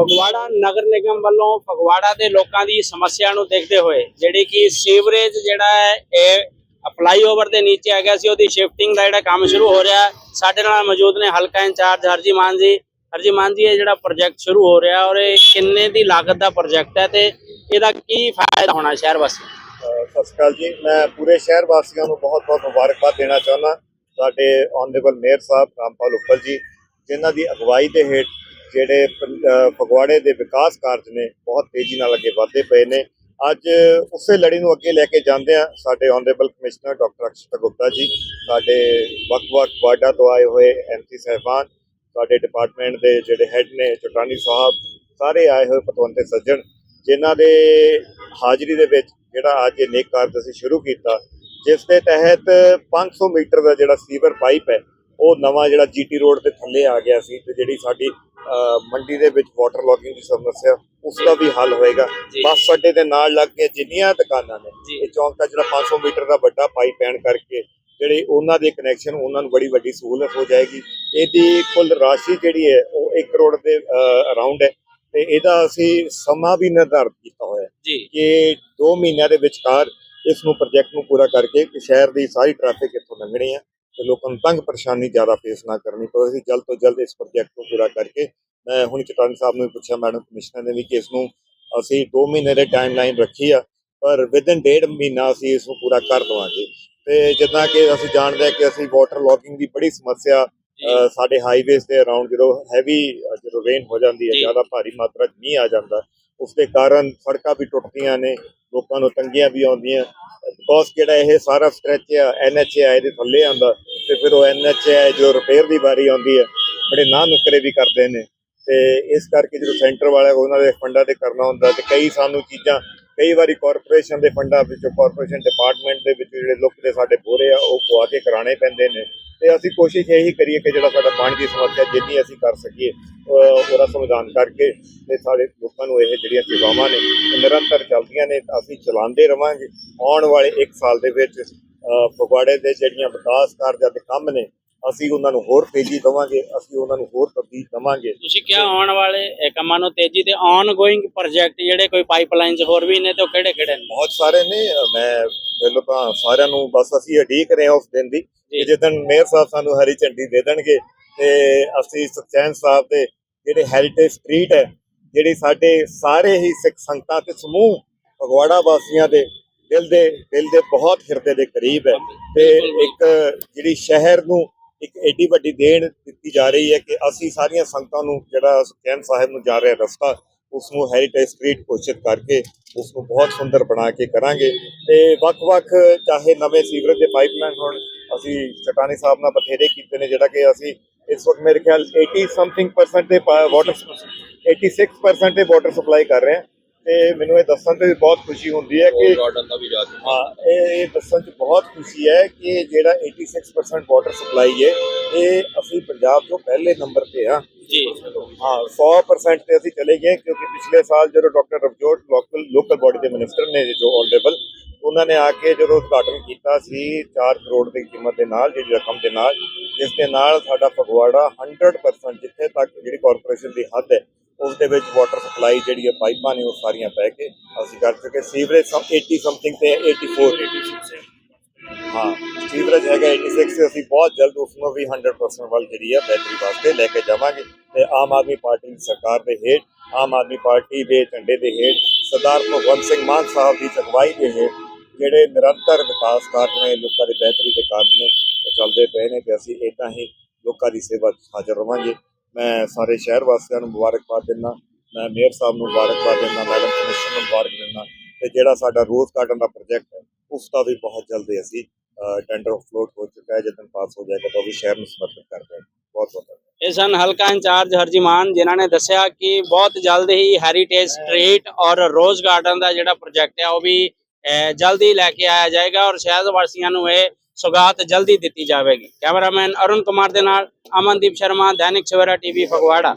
ਫਗਵਾੜਾ ਨਗਰ ਨਿਗਮ ਵੱਲੋਂ ਫਗਵਾੜਾ ਦੇ ਲੋਕਾਂ ਦੀ ਸਮੱਸਿਆ ਨੂੰ ਦੇਖਦੇ ਹੋਏ ਜਿਹੜੀ ਕਿ ਸੀਵਰੇਜ ਜਿਹੜਾ ਹੈ, ਇਹ ਫਲਾਈਓਵਰ ਦੇ ਨੀਚੇ ਆ ਗਿਆ ਸੀ, ਉਹਦੀ ਸ਼ਿਫਟਿੰਗ ਦਾ ਜਿਹੜਾ ਕੰਮ ਸ਼ੁਰੂ ਹੋ ਰਿਹਾ। ਸਾਡੇ ਨਾਲ ਮੌਜੂਦ ਨੇ ਹਲਕਾ ਇੰਚਾਰਜ ਹਰਜੀ ਮਾਨ ਜੀ। ਹਰਜੀ ਮਾਨ ਜੀ, ਇਹ ਜਿਹੜਾ ਪ੍ਰੋਜੈਕਟ ਸ਼ੁਰੂ ਹੋ ਰਿਹਾ ਔਰ ਇਹ ਕਿੰਨੇ ਦੀ ਲਾਗਤ ਦਾ ਪ੍ਰੋਜੈਕਟ ਹੈ ਤੇ ਇਹਦਾ ਕੀ ਫਾਇਦਾ ਹੋਣਾ ਸ਼ਹਿਰ ਵਾਸੀ ਸਤਿ ਸ਼੍ਰੀ ਅਕਾਲ ਜੀ। ਮੈਂ ਪੂਰੇ ਸ਼ਹਿਰ ਵਾਸੀਆਂ ਨੂੰ ਬਹੁਤ-ਬਹੁਤ ਮੁਬਾਰਕਬਾਦ ਦੇਣਾ ਚਾਹੁੰਦਾ। ਸਾਡੇ ਆਨਰੇਬਲ ਮੇਅਰ ਸਾਹਿਬ, ਰਾਮਪਾਲ ਉੱਪਲ ਜੀ, ਜਿਨ੍ਹਾਂ ਦੀ ਅਗਵਾਈ ਦੇ ਹੇਠ ਜਿਹੜੇ ਪੰ- ਫਗਵਾੜੇ ਦੇ ਵਿਕਾਸ ਕਾਰਜ ਨੇ ਬਹੁਤ ਤੇਜ਼ੀ ਨਾਲ ਅੱਗੇ ਵਧਦੇ ਪਏ ਨੇ। ਅੱਜ ਉਸੇ ਲੜੀ ਨੂੰ ਅੱਗੇ ਲੈ ਕੇ ਜਾਂਦੇ ਆ ਸਾਡੇ honourable commissioner doctor Akshata Gupta ji, ਸਾਡੇ ਵੱਖ-ਵੱਖ ਵਾਰਡਾਂ ਤੋਂ ਆਏ ਹੋਏ ਐਮਸੀ ਸਹਿਬਾਨ, ਸਾਡੇ ਡਿਪਾਰਟਮੈਂਟ ਦੇ ਜਿਹੜੇ ਹੈੱਡ ਨੇ ਚਟਾਨੀ ਸਾਹਿਬ, ਸਾਰੇ ਆਏ ਹੋਏ ਪਤਵੰਤੇ ਸੱਜਣ, ਜਿਨ੍ਹਾਂ ਦੇ ਹਾਜ਼ਰੀ ਦੇ ਵਿੱਚ ਜਿਹੜਾ ਅੱਜ ਇਹ ਨੇਕ ਕਾਰਜ ਅਸੀਂ ਸ਼ੁਰੂ ਕੀਤਾ, ਜਿਸ ਦੇ ਤਹਿਤ 500 ਮੀਟਰ ਦਾ ਜਿਹੜਾ ਸੀਵਰ ਪਾਈਪ ਹੈ, ਉਹ ਨਵਾਂ ਜਿਹੜਾ ਜੀਟੀ ਰੋਡ 'ਤੇ ਥੱਲੇ ਆ ਗਿਆ ਸੀ ਤੇ ਜਿਹੜੀ ਸਾਡੀ ਮੰਡੀ ਦੇ ਵਿੱਚ ਵਾਟਰ ਲੌਗਿੰਗ ਦੀ ਸਮੱਸਿਆ ਉਸ ਦਾ ਵੀ ਹੱਲ ਹੋਏਗਾ। ਬੱਸ ਅੱਡੇ ਦੇ ਨਾਲ ਲੱਗ ਕੇ ਜਿੰਨੀਆਂ ਦੁਕਾਨਾਂ ਨੇ। ਇਹ ਚੌਂਕ ਦਾ ਜਿਹੜਾ 500 ਮੀਟਰ ਦਾ ਵੱਡਾ ਪਾਈਪ ਪੈਣ ਕਰਕੇ ਜਿਹੜੇ ਉਹਨਾਂ ਦੇ ਕਨੈਕਸ਼ਨ ਉਹਨਾਂ ਨੂੰ ਬੜੀ ਵੱਡੀ ਸਹੂਲਤ ਹੋ ਜਾਏਗੀ। ਇਹਦੀ ਕੁੱਲ ਰਾਸ਼ੀ ਜਿਹੜੀ ਹੈ ਉਹ 1 ਕਰੋੜ ਦੇ ਅਰਾਊਂਡ ਹੈ। ਤੇ ਇਹਦਾ ਅਸੀਂ ਸਮਾਂ ਵੀ ਨਿਰਧਾਰਿਤ ਕੀਤਾ ਹੋਇਆ ਹੈ ਕਿ 2 ਮਹੀਨਿਆਂ ਦੇ ਵਿਚਕਾਰ ਇਸ ਨੂੰ ਪ੍ਰੋਜੈਕਟ ਨੂੰ ਪੂਰਾ ਕਰਕੇ ਸ਼ਹਿਰ ਦੀ ਸਾਰੀ ਟ੍ਰੈਫਿਕ ਇੱਥੋਂ ਲੰਘਣੀ ਹੈ। ਤੇ ਲੋਕਾਂ ਨੂੰ ਤੰਗ ਪਰੇਸ਼ਾਨੀ ਜ਼ਿਆਦਾ ਫੇਸ ਨਾ ਕਰਨੀ ਪਵੇ। ਅਸੀਂ ਜਲਦ ਤੋਂ ਜਲਦ ਇਸ ਪ੍ਰੋਜੈਕਟ ਨੂੰ ਪੂਰਾ ਕਰਕੇ ਮੈਂ ਹੁਣ ਚਟਾਨੀ ਸਾਹਿਬ ਨੂੰ ਪੁੱਛਿਆ ਮੈਡਮ ਕਮਿਸ਼ਨਰ ਨੇ ਵੀ ਕਿ ਇਸ ਨੂੰ ਅਸੀਂ 2 ਮਹੀਨੇ ਦੇ ਟਾਈਮਲਾਈਨ ਰੱਖੀ ਆ ਪਰ ਵਿਦਨ ਡੇਢ ਮਹੀਨਾ ਅਸੀਂ ਇਸ ਨੂੰ ਪੂਰਾ ਕਰ ਦਵਾਂਗੇ। ਤੇ ਜਿੱਦਾਂ ਕਿ ਅਸੀਂ ਜਾਣਦੇ ਹਾਂ ਕਿ ਅਸੀਂ ਵਾਟਰ ਲੌਗਿੰਗ ਦੀ ਬੜੀ ਸਮੱਸਿਆ ਸਾਡੇ ਹਾਈਵੇਜ਼ ਦੇ ਅਰਾਊਂਡ ਜਦੋਂ ਹੈਵੀ ਜਦੋਂ ਰੇਨ ਹੋ ਜਾਂਦੀ ਹੈ। ਜ਼ਿਆਦਾ ਭਾਰੀ ਮਾਤਰਾ 'ਚ ਮੀਂਹ ਆ ਜਾਂਦਾ। ਉਸ ਦੇ ਕਾਰਨ ਸੜਕਾਂ ਵੀ ਟੁੱਟਦੀਆਂ ਨੇ, ਲੋਕਾਂ ਨੂੰ ਤੰਗੀਆਂ ਵੀ ਆਉਂਦੀਆਂ। ਬਿਕੋਜ਼ ਜਿਹੜਾ ਇਹ ਸਾਰਾ ਸਟ੍ਰੈਚ ਆ ਐਨਐਚਏ ਦੇ ਥੱਲੇ ਆਉਂਦਾ, ਤੇ ਫਿਰ ਉਹ ਐਨਐਚਏ ਜੋ ਰਿਪੇਅਰ ਦੀ ਵਾਰੀ ਆਉਂਦੀ ਹੈ ਬੜੇ ਨਾ ਨੁਕਰੇ ਵੀ ਕਰਦੇ ਨੇ। ਤੇ ਇਸ ਕਰਕੇ ਜਦੋਂ ਸੈਂਟਰ ਵਾਲਾ ਉਹਨਾਂ ਦੇ ਫੰਡਾਂ ਤੇ ਕਰਨਾ ਹੁੰਦਾ, ਤੇ ਕਈ ਸਾਨੂੰ ਚੀਜ਼ਾਂ, ਕਈ ਵਾਰੀ ਕਾਰਪੋਰੇਸ਼ਨ ਦੇ ਫੰਡਾਂ ਵਿੱਚੋਂ ਕਾਰਪੋਰੇਸ਼ਨ ਡਿਪਾਰਟਮੈਂਟ ਦੇ ਵਿੱਚ ਜਿਹੜੇ ਲੁੱਕ ਦੇ ਸਾਡੇ ਬੋਰੇ ਆ, ਉਹ ਪਵਾ ਕੇ ਕਰਾਣੇ ਪੈਂਦੇ ਨੇ। ਤੇ ਅਸੀਂ ਕੋਸ਼ਿਸ਼ ਇਹੀ ਕਰੀਏ ਕਿ ਜਿਹੜਾ ਸਾਡਾ ਪਾਣੀ ਦੀ ਸਮੱਸਿਆ ਜਿੰਨੀ ਅਸੀਂ ਕਰ ਸਕੀਏ ਉਹਦਾ ਸਮਾਧਾਨ ਕਰਕੇ ਤੇ ਸਾਡੇ ਲੋਕਾਂ ਨੂੰ ਇਹ ਜਿਹੜੀਆਂ ਸੇਵਾਵਾਂ ਨੇ ਨਿਰੰਤਰ ਚੱਲਦੀਆਂ ਨੇ ਅਸੀਂ ਚਲਾਉਂਦੇ ਰਵਾਂਗੇ। ਆਉਣ ਵਾਲੇ 1 ਸਾਲ ਦੇ ਵਿੱਚ ਫਗਵਾੜੇ ਦੇ ਜਿਹੜੀਆਂ ਵਿਕਾਸ ਕਾਰਜਾਂ ਦੇ ਕੰਮ ਨੇ ਅਸੀਂ ਉਹਨਾਂ ਨੂੰ ਹੋਰ ਤੇਜ਼ੀ ਦੇਵਾਂਗੇ ਅਸੀਂ ਉਹਨਾਂ ਨੂੰ ਹੋਰ ਤਬਦੀਲ ਦੇਵਾਂਗੇ। ਤੁਸੀਂ ਕਿਹਾ ਆਉਣ ਵਾਲੇ ਇਹ ਕੰਮਾਂ ਨੂੰ ਤੇਜ਼ੀ ਤੇ ਆਨ ਗੋਇੰਗ ਪ੍ਰੋਜੈਕਟ ਜਿਹੜੇ ਕੋਈ ਪਾਈਪਲਾਈਨਸ ਹੋਰ ਵੀ ਨੇ ਤੇ ਉਹ ਕਿਹੜੇ ਕਿਹੜੇ ਨੇ? ਬਹੁਤ ਸਾਰੇ ਨੇ ਮੈਂ ਪਹਿਲਾਂ ਤਾਂ ਸਾਰਿਆਂ ਨੂੰ ਬਸ ਅਸੀਂ ਉਡੀਕ ਰਹੇ ਹਾਂ ਉਸ ਦਿਨ ਦੀ। ਕਿ ਜਦੋਂ ਮੇਅਰ ਸਾਹਿਬ ਸਾਨੂੰ ਹਰੀ ਝੰਡੀ ਦੇ ਦੇਣਗੇ ਤੇ ਅਸੀਂ ਸੁਖਚੈਨ ਸਾਹਿਬ ਦੇ ਜਿਹੜੇ ਹੈਰੀਟੇਜ ਸਟਰੀਟ ਹੈ ਜਿਹੜੀ ਸਾਡੇ ਸਾਰੇ ਹੀ ਸਿੱਖ ਸੰਗਤਾਂ ਤੇ ਸਮੂਹ ਫਗਵਾੜਾ ਵਾਸੀਆਂ ਦੇ ਦਿਲ ਦੇ ਦਿਲ ਦੇ ਬਹੁਤ ਹਿਰਦੇ ਦੇ ਕਰੀਬ ਹੈ। ਤੇ ਇੱਕ ਜਿਹੜੀ ਸ਼ਹਿਰ ਨੂੰ ਇੱਕ ਏਡੀ ਵੱਡੀ ਦੇਣ ਦਿੱਤੀ ਜਾ ਰਹੀ ਹੈ ਕਿ ਅਸੀਂ ਸਾਰੀਆਂ ਸੰਗਤਾਂ ਨੂੰ ਜਿਹੜਾ ਸੁਖਚੈਨ ਸਾਹਿਬ ਨੂੰ ਜਾ ਰਿਹਾ ਰਸਤਾ ਉਸ ਨੂੰ ਹੈਰੀਟੇਜ ਸਟਰੀਟ ਘੋਸ਼ਿਤ ਕਰਕੇ ਉਸ ਨੂੰ ਬਹੁਤ ਸੁੰਦਰ ਬਣਾ ਕੇ ਕਰਾਂਗੇ। ਤੇ ਵੱਖ-ਵੱਖ ਚਾਹੇ ਨਵੇਂ ਸੀਵਰੇਜ ਦੇ ਪਾਈਪਲਾਈਨ ਹੋਣ ਅਸੀਂ ਚਟਾਨੀ ਸਾਹਿਬ ਨਾਲ ਬਥੇਰੇ ਕੀਤੇ ਨੇ ਜਿਹੜਾ ਕਿ ਅਸੀਂ ਇਸ ਵਕਤ ਮੇਰੇ ਖਿਆਲ 80 ਸਮਥਿੰਗ ਪਰਸੈਂਟ ਦੇ ਵਾਟਰ 86% ਦੇ ਵਾਟਰ ਸਪਲਾਈ ਕਰ ਰਹੇ ਹਾਂ। ਤੇ ਮੈਨੂੰ ਇਹ ਦੱਸਣ ਤੇ ਬਹੁਤ ਖੁਸ਼ੀ ਹੁੰਦੀ ਹੈ ਕਿ ਗਾਰਡਨ ਦਾ ਵੀ ਹਾਂ ਇਹ ਇਹ ਦੱਸਣ 'ਚ ਬਹੁਤ ਖੁਸ਼ੀ ਹੈ ਕਿ ਜਿਹੜਾ 86% ਵਾਟਰ ਸਪਲਾਈ ਹੈ ਇਹ ਅਸੀਂ ਪੰਜਾਬ ਤੋਂ ਪਹਿਲੇ ਨੰਬਰ ਤੇ ਆ ਜੀ। ਹਾਂ 100% ਤੇ ਅਸੀਂ ਚਲੇ ਗਏ ਕਿਉਂਕਿ ਪਿਛਲੇ ਸਾਲ ਜਦੋਂ doctor Ravjot local local body ਦੇ ਮਿਨਿਸਟਰ ਨੇ ਜੋ ਆਨਰੇਬਲ ਉਹਨਾਂ ਨੇ ਆ ਕੇ ਜਦੋਂ ਉਦਘਾਟਨ ਕੀਤਾ ਸੀ 4 ਕਰੋੜ ਦੀ ਕੀਮਤ ਦੇ ਨਾਲ, ਜਿਹੜੀ ਰਕਮ ਦੇ ਨਾਲ, ਜਿਸ ਦੇ ਨਾਲ ਸਾਡਾ ਫਗਵਾੜਾ 100% ਜਿੱਥੇ ਤੱਕ ਜਿਹੜੀ ਕਾਰਪੋਰੇਸ਼ਨ ਦੀ ਹੱਦ ਹੈ, ਉਸ ਦੇ ਵਿੱਚ ਵਾਟਰ ਸਪਲਾਈ ਜਿਹੜੀ ਹੈ, ਪਾਈਪਾਂ ਨੇ ਉਹ ਸਾਰੀਆਂ ਪੈ ਕੇ ਅਸੀਂ ਕਰ ਚੁੱਕੇ ਸੀਵਰੇਜ ਸਮ 80 ਸਮਥਿੰਗ ਤੇ 84 86 ਹਾਂ ਸੀਵਰੇਜ ਹੈਗਾ 86 ਤੇ ਅਸੀਂ ਬਹੁਤ ਜਲਦ ਉਸ ਨੂੰ ਵੀ 100% ਵੱਲ ਜਿਹੜੀ ਆ ਬੈਟਰੀ ਵਾਸਤੇ ਲੈ ਕੇ ਜਾਵਾਂਗੇ ਤੇ ਆਮ ਆਦਮੀ ਪਾਰਟੀ ਦੀ ਸਰਕਾਰ ਦੇ ਹੇਠ, ਆਮ ਆਦਮੀ ਪਾਰਟੀ ਦੇ ਝੰਡੇ ਦੇ ਹੇਠ, ਸਰਦਾਰ ਭਗਵੰਤ ਸਿੰਘ ਮਾਨ ਸਾਹਿਬ ਦੀ ਅਗਵਾਈ ਦੇ ਹੇਠ ਜਿਹੜੇ ਨਿਰੰਤਰ ਵਿਕਾਸ ਕਾਰਜ ਨੇ, ਲੋਕਾਂ ਦੇ ਬਿਹਤਰੀ ਦੇ ਕਾਰਜ ਨੇ, ਉਹ ਚੱਲਦੇ ਪਏ ਨੇ ਤੇ ਅਸੀਂ ਇਦਾਂ ਹੀ ਲੋਕਾਂ ਦੀ ਸੇਵਾ 'ਚ ਹਾਜ਼ਰ ਰਵਾਂਗੇ। ਮੈਂ ਸਾਰੇ ਸ਼ਹਿਰ ਵਾਸੀਆਂ ਨੂੰ ਮੁਬਾਰਕਬਾਦ ਦਿੰਦਾ, ਮੈਂ ਮੇਅਰ ਸਾਹਿਬ ਨੂੰ ਮੁਬਾਰਕਬਾਦ ਦਿੰਦਾ, ਮੈਡਮ ਕਮਿਸ਼ਨਰ ਨੂੰ ਮੁਬਾਰਕ ਦਿੰਦਾ ਤੇ ਜਿਹੜਾ ਸਾਡਾ ਰੋਜ਼ ਗਾਰਡਨ ਦਾ ਪ੍ਰੋਜੈਕਟ ਹੈ ਉਸ ਦਾ ਵੀ ਬਹੁਤ ਜਲਦੀ ਅਸੀਂ ਟੈਂਡਰ ਫਲੋਟ ਹੋ ਚੁੱਕਾ ਹੈ ਜਦੋਂ ਪਾਸ ਹੋ ਜਾਏਗਾ ਤਾਂ ਉਹ ਸ਼ਹਿਰ ਨੂੰ ਸਮਰਪਿਤ ਕਰ ਦੇਵਾਂਗੇ ਬਹੁਤ ਬਹੁਤ ਇਹ ਸਨ ਹਲਕਾ ਇੰਚਾਰਜ ਹਰਜੀਮਾਨ, ਜਿਨ੍ਹਾਂ ਨੇ ਦੱਸਿਆ ਕਿ ਬਹੁਤ ਜਲਦ ਹੀ ਹੈਰੀਟੇਜ ਸਟਰੀਟ ਔਰ ਰੋਜ਼ ਗਾਰਡਨ ਦਾ ਜਿਹੜਾ ਪ੍ਰੋਜੈਕਟ ਹੈ, ਉਹ ਵੀ ਜਲਦੀ ਲੈ ਕੇ ਆਇਆ ਜਾਏਗਾ ਔਰ ਸ਼ਹਿਰ ਵਾਸੀਆਂ ਨੂੰ ਇਹ ਸੁਗਾਤ ਜਲਦੀ ਦਿੱਤੀ ਜਾਵੇਗੀ। ਕੈਮਰਾਮੈਨ ਅਰੁਣ ਕੁਮਾਰ ਦੇ ਨਾਲ ਅਮਨਦੀਪ ਸ਼ਰਮਾ, ਦੈਨਿਕ ਸਵੇਰਾ ਟੀਵੀ ਫਗਵਾੜਾ।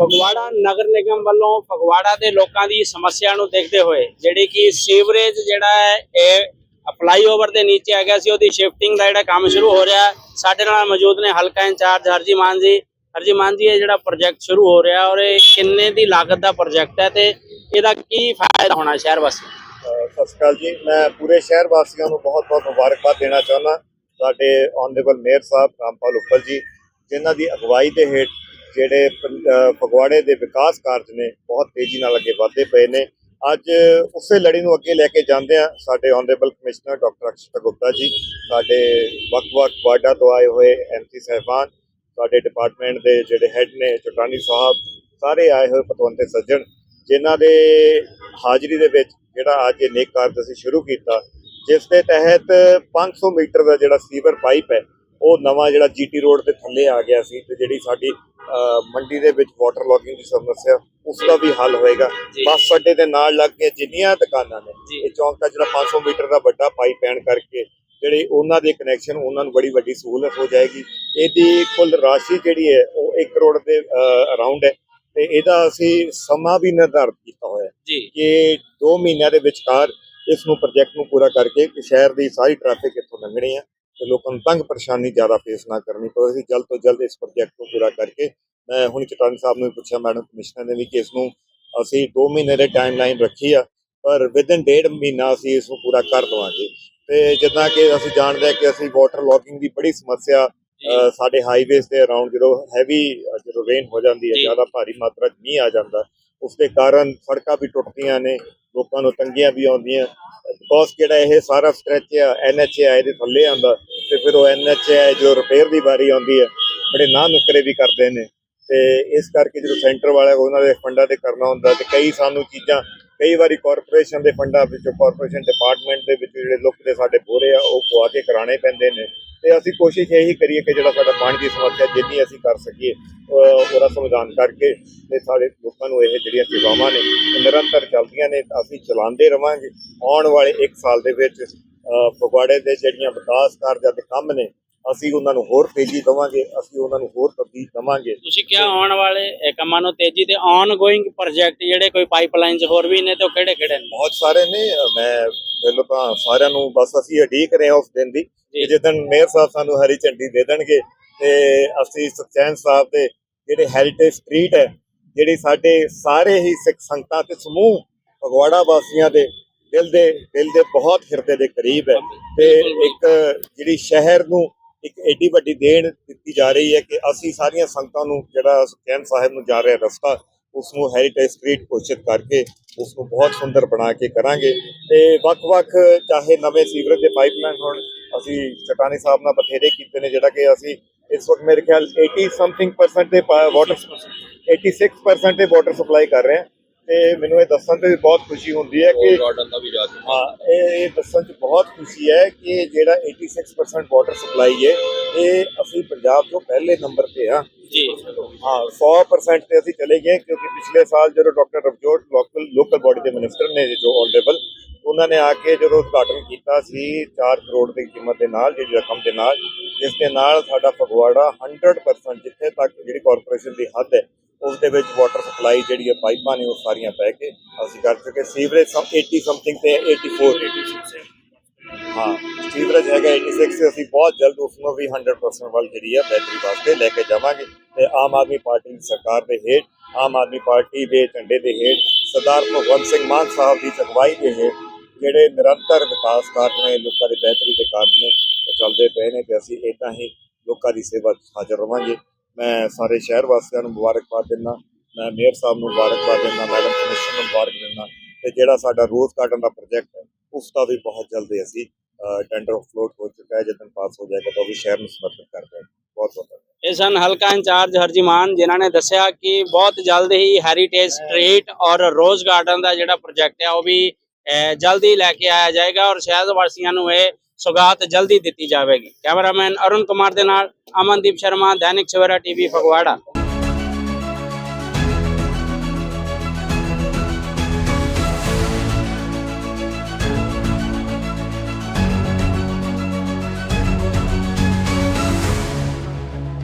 ਫਗਵਾੜਾ ਨਗਰ ਨਿਗਮ ਵੱਲੋਂ ਫਗਵਾੜਾ ਦੇ ਲੋਕਾਂ ਦੀ ਸਮੱਸਿਆ ਨੂੰ ਦੇਖਦੇ ਹੋਏ ਜਿਹੜੀ ਕਿ ਸੀਵਰੇਜ ਜਿਹੜਾ ਹੈ, ਇਹ ਫਲਾਈਓਵਰ ਦੇ ਨੀਚੇ ਆ ਗਿਆ ਸੀ, ਉਹਦੀ ਸ਼ਿਫਟਿੰਗ ਦਾ ਜਿਹੜਾ ਕੰਮ ਸ਼ੁਰੂ ਹੋ ਰਿਹਾ ਸਾਡੇ ਨਾਲ ਮੌਜੂਦ ਨੇ ਹਲਕਾ ਇੰਚਾਰਜ ਹਰਜੀ ਮਾਨ ਜੀ। ਹਰਜੀ ਮਾਨ ਜੀ, ਇਹ ਜਿਹੜਾ ਪ੍ਰੋਜੈਕਟ ਸ਼ੁਰੂ ਹੋ ਰਿਹਾ ਔਰ ਇਹ ਕਿੰਨੇ ਦੀ ਲਾਗਤ ਦਾ ਪ੍ਰੋਜੈਕਟ ਹੈ ਤੇ ਇਹਦਾ ਕੀ ਫਾਇਦਾ ਹੋਣਾ ਸ਼ਹਿਰ ਵਾਸੀਆਂ ਸਤਿ ਸ਼੍ਰੀ ਅਕਾਲ ਜੀ। ਮੈਂ ਪੂਰੇ ਸ਼ਹਿਰ ਵਾਸੀਆਂ ਨੂੰ ਬਹੁਤ-ਬਹੁਤ ਮੁਬਾਰਕਬਾਦ ਦੇਣਾ ਚਾਹੁੰਦਾ। ਸਾਡੇ ਆਨਰੇਬਲ ਮੇਅਰ ਸਾਹਿਬ, ਰਾਮਪਾਲ ਉੱਪਲ ਜੀ, ਜਿਨ੍ਹਾਂ ਦੀ ਅਗਵਾਈ ਦੇ ਹੇਠ ਜਿਹੜੇ ਪੰ- ਫਗਵਾੜੇ ਦੇ ਵਿਕਾਸ ਕਾਰਜ ਨੇ ਬਹੁਤ ਤੇਜ਼ੀ ਨਾਲ ਅੱਗੇ ਵਧਦੇ ਪਏ ਨੇ। ਅੱਜ ਉਸੇ ਲੜੀ ਨੂੰ ਅੱਗੇ ਲੈ ਕੇ ਜਾਂਦੇ ਆ ਸਾਡੇ honourable commissioner doctor Akshata Gupta ji, ਸਾਡੇ ਵੱਖ-ਵੱਖ ਵਾਰਡਾਂ ਤੋਂ ਆਏ ਹੋਏ ਐਮਸੀ ਸਹਿਬਾਨ, ਸਾਡੇ ਡਿਪਾਰਟਮੈਂਟ ਦੇ ਜਿਹੜੇ ਹੈੱਡ ਨੇ ਚਟਾਨੀ ਸਾਹਿਬ, ਸਾਰੇ ਆਏ ਹੋਏ ਪਤਵੰਤੇ ਸੱਜਣ, ਜਿਨ੍ਹਾਂ ਦੇ ਹਾਜ਼ਰੀ ਦੇ ਵਿੱਚ ਜਿਹੜਾ ਅੱਜ ਇਹ ਨੇਕ ਕਾਰਜ ਅਸੀਂ ਸ਼ੁਰੂ ਕੀਤਾ, ਜਿਸ ਦੇ ਤਹਿਤ 500 ਮੀਟਰ ਦਾ ਜਿਹੜਾ ਸੀਵਰ ਪਾਈਪ ਹੈ ਉਹ ਨਵਾਂ ਜਿਹੜਾ ਜੀਟੀ ਰੋਡ ਦੇ ਥੱਲੇ ਆ ਗਿਆ ਸੀ ਤੇ ਜਿਹੜੀ ਸਾਡੀ ਮੰਡੀ ਦੇ ਵਿੱਚ ਵਾਟਰ ਲੌਗਿੰਗ ਦੀ ਸਮੱਸਿਆ ਉਸ ਦਾ ਵੀ ਹੱਲ ਹੋਏਗਾ। ਬੱਸ ਅੱਡੇ ਦੇ ਨਾਲ ਲੱਗ ਕੇ ਜਿੰਨੀਆਂ ਦੁਕਾਨਾਂ ਨੇ। ਇਹ ਚੌਂਕ ਦਾ ਜਿਹੜਾ 500 ਮੀਟਰ ਦਾ ਵੱਡਾ ਪਾਈਪ ਪੈਣ ਕਰਕੇ ਜਿਹੜੇ ਉਹਨਾਂ ਦੇ ਕਨੈਕਸ਼ਨ ਉਹਨਾਂ ਨੂੰ ਬੜੀ ਵੱਡੀ ਸਹੂਲਤ ਹੋ ਜਾਏਗੀ। ਇਹਦੀ ਕੁੱਲ ਰਾਸ਼ੀ ਜਿਹੜੀ ਹੈ ਉਹ 1 ਕਰੋੜ ਦੇ ਅਰਾਊਂਡ ਹੈ। ਤੇ ਇਹਦਾ ਅਸੀਂ ਸਮਾਂ ਵੀ ਨਿਰਧਾਰਿਤ ਕੀਤਾ ਹੋਇਆ ਹੈ ਕਿ 2 ਮਹੀਨਿਆਂ ਦੇ ਵਿਚਕਾਰ ਇਸ ਨੂੰ ਪ੍ਰੋਜੈਕਟ ਨੂੰ ਪੂਰਾ ਕਰਕੇ ਸ਼ਹਿਰ ਦੀ ਸਾਰੀ ਟ੍ਰੈਫਿਕ ਇੱਥੋਂ ਲੰਘਣੀ ਹੈ। ਤੇ ਲੋਕਾਂ ਨੂੰ ਤੰਗ ਪਰੇਸ਼ਾਨੀ ਜ਼ਿਆਦਾ ਫੇਸ ਨਾ ਕਰਨੀ ਪਵੇ। ਅਸੀਂ ਜਲਦ ਤੋਂ ਜਲਦ ਇਸ ਪ੍ਰੋਜੈਕਟ ਨੂੰ ਪੂਰਾ ਕਰਕੇ ਮੈਂ ਹੁਣ ਚਟਾਨੀ ਸਾਹਿਬ ਨੂੰ ਪੁੱਛਿਆ ਮੈਡਮ ਕਮਿਸ਼ਨਰ ਨੇ ਵੀ ਕਿ ਇਸ ਨੂੰ ਅਸੀਂ 2 ਮਹੀਨੇ ਦੇ ਟਾਈਮਲਾਈਨ ਰੱਖੀ ਆ ਪਰ ਵਿਦਨ ਡੇਢ ਮਹੀਨਾ ਅਸੀਂ ਇਸ ਨੂੰ ਪੂਰਾ ਕਰ ਦਵਾਂਗੇ। ਤੇ ਜਿੱਦਾਂ ਕਿ ਅਸੀਂ ਜਾਣਦੇ ਹਾਂ ਕਿ ਅਸੀਂ ਵਾਟਰ ਲੌਗਿੰਗ ਦੀ ਬੜੀ ਸਮੱਸਿਆ ਸਾਡੇ ਹਾਈਵੇਜ਼ ਦੇ ਅਰਾਊਂਡ ਜਦੋਂ ਹੈਵੀ ਜਦੋਂ ਰੇਨ ਹੋ ਜਾਂਦੀ ਹੈ। ਜ਼ਿਆਦਾ ਭਾਰੀ ਮਾਤਰਾ 'ਚ ਮੀਂਹ ਆ ਜਾਂਦਾ। ਉਸ ਦੇ ਕਾਰਨ ਸੜਕਾਂ ਵੀ ਟੁੱਟਦੀਆਂ ਨੇ, ਲੋਕਾਂ ਨੂੰ ਤੰਗੀਆਂ ਵੀ ਆਉਂਦੀਆਂ। ਬਿਕੋਜ਼ ਜਿਹੜਾ ਇਹ ਸਾਰਾ ਸਟ੍ਰੈਚ ਆ ਐਨਐਚਏ ਦੇ ਥੱਲੇ ਆਂਦਾ ਤੇ ਫਿਰ ਉਹ ਐਨਐਚਏ ਜੋ ਰਿਪੇਅਰ ਦੀ ਵਾਰੀ ਆਉਂਦੀ ਹੈ ਬੜੇ ਨਾ ਨੁਕਰੇ ਵੀ ਕਰਦੇ ਨੇ। ਤੇ ਇਸ ਕਰਕੇ ਜਦੋਂ ਸੈਂਟਰ ਵਾਲਾ ਉਹਨਾਂ ਦੇ ਫੰਡਾਂ ਤੇ ਕਰਨਾ ਹੁੰਦਾ, ਤੇ ਕਈ ਸਾਨੂੰ ਚੀਜ਼ਾਂ, ਕਈ ਵਾਰੀ ਕਾਰਪੋਰੇਸ਼ਨ ਦੇ ਫੰਡਾਂ ਵਿੱਚੋਂ ਕਾਰਪੋਰੇਸ਼ਨ ਡਿਪਾਰਟਮੈਂਟ ਦੇ ਵਿੱਚ ਜਿਹੜੇ ਲੁੱਕ ਦੇ ਸਾਡੇ ਬੋਰੇ ਆ, ਉਹ ਪਵਾ ਕੇ ਕਰਾਣੇ ਪੈਂਦੇ ਨੇ। ਤੇ ਅਸੀਂ ਕੋਸ਼ਿਸ਼ ਇਹੀ ਕਰੀਏ ਕਿ ਜਿਹੜਾ ਸਾਡਾ ਪਾਣੀ ਦੀ ਸਮੱਸਿਆ ਜਿੰਨੀ ਅਸੀਂ ਕਰ ਸਕੀਏ ਉਹਦਾ ਸਮਾਧਾਨ ਕਰਕੇ ਤੇ ਸਾਡੇ ਲੋਕਾਂ ਨੂੰ ਇਹ ਜਿਹੜੀਆਂ ਸੇਵਾਵਾਂ ਨੇ ਨਿਰੰਤਰ ਚੱਲਦੀਆਂ ਨੇ, ਅਸੀਂ ਚਲਾਉਂਦੇ ਰਵਾਂਗੇ। ਆਉਣ ਵਾਲੇ 1 ਸਾਲ ਦੇ ਵਿੱਚ ਫਗਵਾੜੇ ਦੇ ਜਿਹੜੀਆਂ ਵਿਕਾਸ ਕਾਰਜਾਂ ਦੇ ਕੰਮ ਨੇ ਅਸੀਂ ਉਹਨਾਂ ਨੂੰ ਹੋਰ ਤੇਜ਼ੀ ਦੇਵਾਂਗੇ ਅਸੀਂ ਉਹਨਾਂ ਨੂੰ ਹੋਰ ਤਬਦੀਲ ਦੇਵਾਂਗੇ। ਤੁਸੀਂ ਕਿਹਾ ਆਉਣ ਵਾਲੇ ਕੰਮਾਂ ਨੂੰ ਤੇਜ਼ੀ ਤੇ ਆਨ ਗੋਇੰਗ ਪ੍ਰੋਜੈਕਟ ਜਿਹੜੇ ਕੋਈ ਪਾਈਪਲਾਈਨਸ ਹੋਰ ਵੀ ਨੇ ਤੇ ਉਹ ਕਿਹੜੇ ਕਿਹੜੇ ਨੇ? ਬਹੁਤ ਸਾਰੇ ਨੇ ਮੈਂ ਪਹਿਲਾਂ ਤਾਂ ਸਾਰਿਆਂ ਨੂੰ ਬਸ ਅਸੀਂ ਉਡੀਕ ਰਹੇ ਹਾਂ ਉਸ ਦਿਨ ਦੀ ਜਿੱਦਣ ਮੇਅਰ ਸਾਹਿਬ ਸਾਨੂੰ ਹਰੀ ਝੰਡੀ ਦੇ ਦੇਣਗੇ ਤੇ ਅਸੀਂ ਸੁਖਚੈਨ ਸਾਹਿਬ ਦੇ ਜਿਹੜੇ ਹੈਰੀਟੇਜ ਸਟਰੀਟ ਹੈ ਜਿਹੜੀ ਸਾਡੇ ਸਾਰੇ ਹੀ ਸਿੱਖ ਸੰਗਤਾਂ ਤੇ ਸਮੂਹ ਫਗਵਾੜਾ ਵਾਸੀਆਂ ਦੇ ਦਿਲ ਦੇ ਦਿਲ ਦੇ ਬਹੁਤ ਹਿਰਦੇ ਦੇ ਕਰੀਬ ਹੈ। ਤੇ ਇੱਕ ਜਿਹੜੀ ਸ਼ਹਿਰ ਨੂੰ ਇੱਕ ਐਡੀ ਵੱਡੀ ਦੇਣ ਦਿੱਤੀ ਜਾ ਰਹੀ ਹੈ ਕਿ ਅਸੀਂ ਸਾਰੀਆਂ ਸੰਗਤਾਂ ਨੂੰ, ਜਿਹੜਾ ਸੁਖਚੈਨ ਸਾਹਿਬ ਨੂੰ ਜਾ ਰਿਹਾ ਰਸਤਾ ਉਸ ਨੂੰ ਹੈਰੀਟੇਜ ਸਟਰੀਟ ਘੋਸ਼ਿਤ ਕਰਕੇ ਉਸ ਨੂੰ ਬਹੁਤ ਸੁੰਦਰ ਬਣਾ ਕੇ ਕਰਾਂਗੇ। ਤੇ ਵੱਖ-ਵੱਖ, ਚਾਹੇ ਨਵੇਂ ਸੀਵਰੇਜ ਦੇ ਪਾਈਪਲਾਈਨ ਹੋਣ, ਅਸੀਂ ਚਟਾਨੀ ਸਾਹਿਬ ਨਾਲ ਬਥੇਰੇ ਕੀਤੇ ਨੇ, ਜਿਹੜਾ ਕਿ ਅਸੀਂ ਇਸ ਵਕਤ ਮੇਰੇ ਖਿਆਲ 80 ਸਮਥਿੰਗ ਪਰਸੈਂਟ ਦੇ ਵਾਟਰ 86% ਦੇ ਵਾਟਰ ਸਪਲਾਈ ਕਰ ਰਹੇ ਹਾਂ। ਤੇ ਮੈਨੂੰ ਇਹ ਦੱਸਣ ਤੇ ਬਹੁਤ ਖੁਸ਼ੀ ਹੁੰਦੀ ਹੈ ਕਿ ਗਾਰਡਨ ਦਾ ਵੀ ਜਾ ਚੁੱਕਾ ਹਾਂ ਇਹ ਇਹ ਦੱਸਣ 'ਚ ਬਹੁਤ ਖੁਸ਼ੀ ਹੈ ਕਿ ਜਿਹੜਾ 86% ਵਾਟਰ ਸਪਲਾਈ ਹੈ ਇਹ ਅਸੀਂ ਪੰਜਾਬ ਤੋਂ ਪਹਿਲੇ ਨੰਬਰ ਤੇ ਆ ਜੀ। ਹਾਂ 100% ਤੇ ਅਸੀਂ ਚਲੇ ਗਏ ਕਿਉਂਕਿ ਪਿਛਲੇ ਸਾਲ ਜਦੋਂ doctor Ravjot local local body ਦੇ ਮਿਨਿਸਟਰ ਨੇ ਜੋ ਆਨਰੇਬਲ ਉਹਨਾਂ ਨੇ ਆ ਕੇ ਜਦੋਂ ਉਦਘਾਟਨ ਕੀਤਾ ਸੀ 4 ਕਰੋੜ ਦੀ ਕੀਮਤ ਦੇ ਨਾਲ ਜਿਹੜੀ ਰਕਮ ਦੇ ਨਾਲ ਜਿਸ ਦੇ ਨਾਲ ਸਾਡਾ ਫਗਵਾੜਾ 100% ਜਿੱਥੇ ਤੱਕ ਜਿਹੜੀ ਕਾਰਪੋਰੇਸ਼ਨ ਦੀ ਹੱਦ ਹੈ ਉਸ ਦੇ ਵਿੱਚ ਵਾਟਰ ਸਪਲਾਈ ਜਿਹੜੀ ਹੈ ਪਾਈਪਾਂ ਨੇ ਉਹ ਸਾਰੀਆਂ ਪੈ ਕੇ ਅਸੀਂ ਕਰ ਚੁੱਕੇ ਸੀਵਰੇਜ ਸਮ 80 ਸਮਥਿੰਗ ਤੇ 84 86 ਹਾਂ। ਸੀਵਰੇਜ ਹੈਗਾ 86 ਤੇ ਅਸੀਂ ਬਹੁਤ ਜਲਦ ਉਸ ਨੂੰ ਵੀ 100% ਵੱਲ ਜਿਹੜੀ ਹੈ ਬੈਟਰੀ ਵਾਸਤੇ ਲੈ ਕੇ ਜਾਵਾਂਗੇ। ਤੇ ਆਮ ਆਦਮੀ ਪਾਰਟੀ ਦੀ ਸਰਕਾਰ ਦੇ ਹੇਠ, ਆਮ ਆਦਮੀ ਪਾਰਟੀ ਦੇ ਝੰਡੇ ਦੇ ਹੇਠ, ਸਰਦਾਰ ਭਗਵੰਤ ਸਿੰਘ ਮਾਨ ਸਾਹਿਬ ਦੀ ਅਗਵਾਈ ਦੇ ਹੇਠ ਜਿਹੜੇ ਨਿਰੰਤਰ ਵਿਕਾਸ ਕਾਰਜ ਨੇ, ਲੋਕਾਂ ਦੀ ਬਿਹਤਰੀ ਦੇ ਕਾਰਜ ਨੇ, ਉਹ ਚੱਲਦੇ ਪਏ ਨੇ ਤੇ ਅਸੀਂ ਇਦਾਂ ਹੀ ਲੋਕਾਂ ਦੀ ਸੇਵਾ ਹਾਜ਼ਰ ਰਵਾਂਗੇ। ਮੈਂ ਸਾਰੇ ਸ਼ਹਿਰ ਵਾਸੀਆਂ ਨੂੰ ਮੁਬਾਰਕਬਾਦ ਦਿੰਦਾ, ਮੈਂ ਮੇਅਰ ਸਾਹਿਬ ਨੂੰ ਮੁਬਾਰਕਬਾਦ ਦਿੰਦਾ, ਮੈਡਮ ਕਮਿਸ਼ਨਰ ਨੂੰ ਮੁਬਾਰਕ ਦਿੰਦਾ ਤੇ ਜਿਹੜਾ ਸਾਡਾ ਰੋਜ਼ ਗਾਰਡਨ ਦਾ ਪ੍ਰੋਜੈਕਟ ਹੈ, ਉਸ ਦਾ ਵੀ ਬਹੁਤ ਜਲਦੀ ਅਸੀਂ ਟੈਂਡਰ ਫਲੋਟ ਹੋ ਚੁੱਕਾ ਹੈ ਜਦੋਂ ਪਾਸ ਹੋ ਜਾਏਗਾ ਤਾਂ ਉਹ ਵੀ ਸ਼ਹਿਰ ਨੂੰ ਸਮਰਪਿਤ ਕਰ ਦੇਣਗੇ। ਬਹੁਤ ਬਹੁਤ ਇਹ ਸਨ ਹਲਕਾ ਇੰਚਾਰਜ ਹਰਜੀਮਾਨ, ਜਿਨ੍ਹਾਂ ਨੇ ਦੱਸਿਆ ਕਿ ਬਹੁਤ ਜਲਦ ਹੀ ਹੈਰੀਟੇਜ ਸਟਰੀਟ ਔਰ ਰੋਜ਼ ਗਾਰਡਨ ਦਾ ਜਿਹੜਾ ਪ੍ਰੋਜੈਕਟ ਹੈ, ਉਹ ਵੀ ਜਲਦੀ ਲੈ ਕੇ ਆਇਆ ਜਾਏਗਾ ਔਰ ਸ਼ਹਿਰ ਵਾਸੀਆਂ ਨੂੰ ਇਹ ਸੁਗਾਤ ਜਲਦੀ ਦਿੱਤੀ ਜਾਵੇਗੀ। ਕੈਮਰਾਮੈਨ ਅਰੁਣ ਕੁਮਾਰ ਦੇ ਨਾਲ ਅਮਨਦੀਪ ਸ਼ਰਮਾ, ਦੈਨਿਕ ਸਵੇਰਾ ਟੀਵੀ, ਫਗਵਾੜਾ।